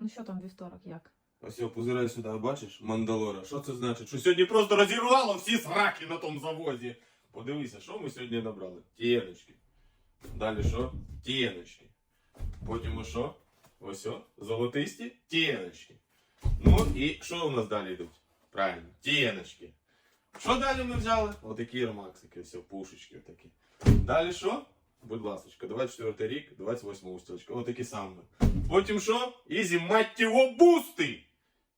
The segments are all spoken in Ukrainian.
Ну що там вівторок, як? Ось я позирай сюди, бачиш, Мандалора. Що це значить? Що сьогодні просто розірвало всі сраки на тому заводі. Подивися, що ми сьогодні набрали? Тієночки. Далі що? Тієночки. Потім що? Ось о, золотисті тієночки. Ну і що у нас далі йдуть? Правильно, тієночки. Що далі ми взяли? Отакі ромаксики, все, пушечки отакі. Далі що? Будь ласка, 24 рік, 28 устілочка. Отакі самі. Потім що? Ізі мать його бусти!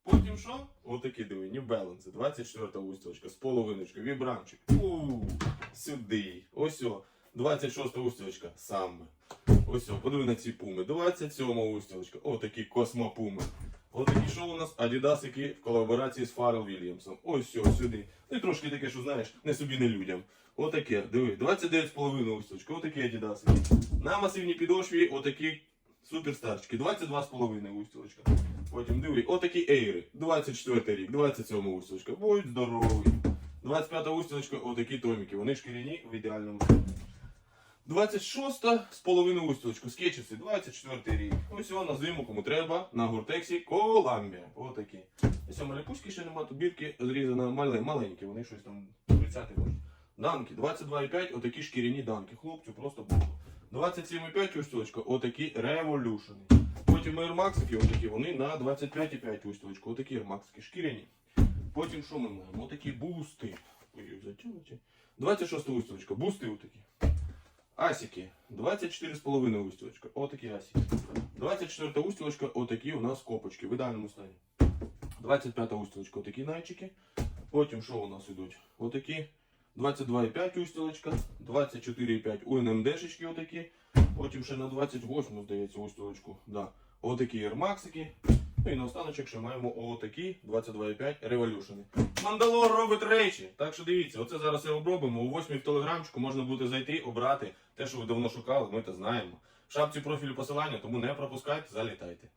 Потім що? Отакі диви, New Balance, 24 устілочка, з половиночкою, вібранчик. Ууу, сюди. Ось о, 26 устілочка, саме. Ось о, подиви на ці пуми. 27 устілочка, отакі космопуми. Отакі у нас? Адідасики в колаборації з Фаррел Вільямсом. Ось о, сюди. Ну і трошки таке, що знаєш, не собі, не людям. Отаке, диви, 29,5 устілочка, отакі адідасики. На масивній підошві отакі суперстарчики, 22,5 устілочка. Потім диви, отакі ейри, 24 рік, 27 устілочка. Будь здоровий. 25 устілочка, отакі томіки. Вони шкіряні в ідеальному. 26 з половиною устілочку, скетчеси, 24 рік. Ось його на зиму, кому треба, на гортексі Коламбія. Отакі. Ось мене ще нема, тут бірки зрізано мале- маленькі, вони щось там 30 може. Данки, 22,5, отакі шкіряні данки. Хлопцю просто бомба. 27,5 устілочка, отакі революшени. Потім ермаксики, отакі, вони на 25,5 устілочку, отакі ермаксики, шкіряні. Потім що ми маємо? Отакі бусти. Ой, затягнуті. 26 устілочка, бусти отакі. Асіки, 24,5 устілочка, отакі асіки. 24 устілочка, отакі у нас копочки в ідеальному стані. 25 устілочка, отакі найчики. Потім що у нас ідуть? Отакі 22,5 устілочка, 24,5 УНМДшечки отакі. Потім ще на 28, здається, устілочку. Да. Отакі ермаксики. Ну і на останочок ще маємо отакі 22,5 революшени. Мандалор робить речі. Так що дивіться, оце зараз я обробимо. У 8 в телеграмчику можна буде зайти, обрати те, що ви давно шукали, ми це знаємо. В шапці профілю посилання, тому не пропускайте, залітайте.